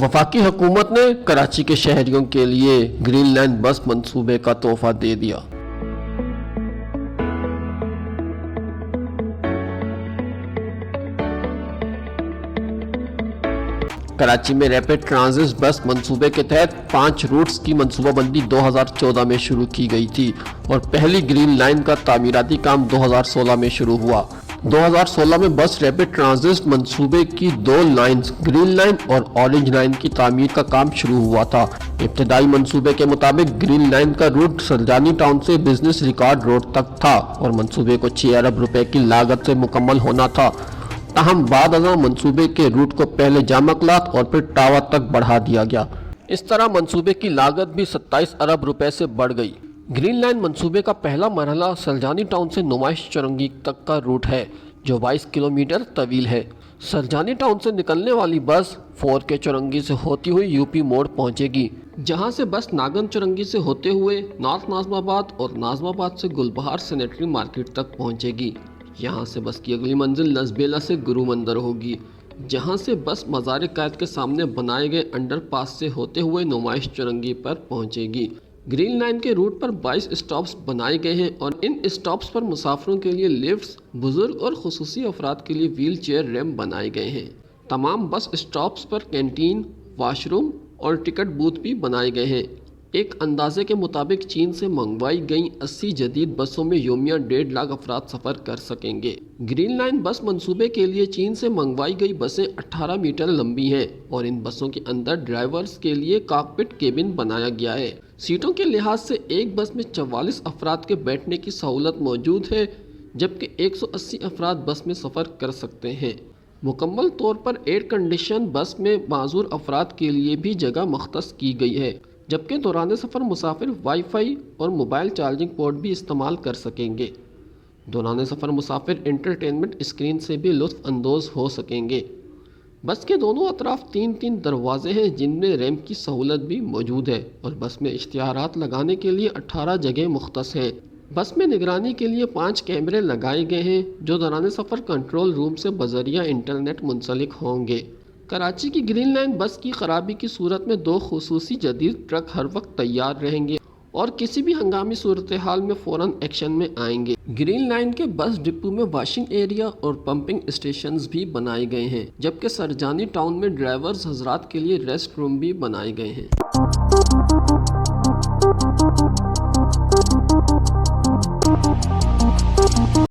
وفاقی حکومت نے کراچی کے شہریوں کے لیے گرین لینڈ بس منصوبے کا تحفہ دے دیا۔ کراچی میں ریپڈ ٹرانزٹ بس منصوبے کے تحت پانچ روٹس کی منصوبہ بندی دو ہزار چودہ میں شروع کی گئی تھی اور پہلی گرین لائن کا تعمیراتی کام دو ہزار سولہ میں شروع ہوا۔ دو ہزار سولہ میں بس ریپڈ ٹرانزٹ منصوبے کی دو لائنز، گرین لائن اور اورنج لائن کی تعمیر کا کام شروع ہوا تھا۔ ابتدائی منصوبے کے مطابق گرین لائن کا روٹ سرجانی ٹاؤن سے بزنس ریکارڈ روڈ تک تھا اور منصوبے کو چھ ارب روپے کی لاگت سے مکمل ہونا تھا۔ تاہم، بعد ازاں منصوبے کے روٹ کو پہلے جام کلات اور پھر ٹاور تک بڑھا دیا گیا۔ اس طرح منصوبے کی لاگت بھی ستائیس ارب روپے سے بڑھ گئی۔ گرین لائن منصوبے کا پہلا مرحلہ سرجانی ٹاؤن سے نمائش چرنگی تک کا روٹ ہے، جو بائیس کلومیٹر طویل ہے۔ سرجانی ٹاؤن سے نکلنے والی بس فور کے چرنگی سے ہوتی ہوئی یو پی موڑ پہنچے گی، جہاں سے بس ناگن چرنگی سے ہوتے ہوئے نارتھ نازم آباد اور نازم آباد سے گلبہار سینیٹری مارکیٹ تک پہنچے گی۔ یہاں سے بس کی اگلی منزل لسبیلا سے گرو مندر ہوگی، جہاں سے بس مزار قائد کے سامنے بنائے گئے انڈر پاس سے ہوتے ہوئے نمائش چرنگی پر پہنچے گی۔ گرین لائن کے روٹ پر بائیس اسٹاپس بنائے گئے ہیں اور ان اسٹاپس پر مسافروں کے لیے لفٹس، بزرگ اور خصوصی افراد کے لیے ویل چیئر ریم بنائے گئے ہیں۔ تمام بس اسٹاپس پر کینٹین، واش روم اور ٹکٹ بوتھ بھی بنائے گئے ہیں۔ ایک اندازے کے مطابق چین سے منگوائی گئیں اسی جدید بسوں میں یومیہ ڈیڑھ لاکھ افراد سفر کر سکیں گے۔ گرین لائن بس منصوبے کے لیے چین سے منگوائی گئی بسیں اٹھارہ میٹر لمبی ہیں اور ان بسوں کے اندر ڈرائیورز کے لیے کاکپٹ کیبن بنایا گیا ہے۔ سیٹوں کے لحاظ سے ایک بس میں چوالیس افراد کے بیٹھنے کی سہولت موجود ہے، جبکہ ایک سو اسی افراد بس میں سفر کر سکتے ہیں۔ مکمل طور پر ایئر کنڈیشن بس میں معذور افراد کے لیے بھی جگہ مختص کی گئی ہے۔ جبکہ دوران سفر مسافر وائی فائی اور موبائل چارجنگ پورٹ بھی استعمال کر سکیں گے۔ دوران سفر مسافر انٹرٹینمنٹ اسکرین سے بھی لطف اندوز ہو سکیں گے۔ بس کے دونوں اطراف تین تین دروازے ہیں جن میں ریمپ کی سہولت بھی موجود ہے اور بس میں اشتہارات لگانے کے لیے اٹھارہ جگہیں مختص ہیں۔ بس میں نگرانی کے لیے پانچ کیمرے لگائے گئے ہیں جو دوران سفر کنٹرول روم سے بذریعہ انٹرنیٹ منسلک ہوں گے۔ کراچی کی گرین لائن بس کی خرابی کی صورت میں دو خصوصی جدید ٹرک ہر وقت تیار رہیں گے اور کسی بھی ہنگامی صورتحال میں فوراً ایکشن میں آئیں گے۔ گرین لائن کے بس ڈپو میں واشنگ ایریا اور پمپنگ اسٹیشنز بھی بنائے گئے ہیں، جبکہ سرجانی ٹاؤن میں ڈرائیورز حضرات کے لیے ریسٹ روم بھی بنائے گئے ہیں۔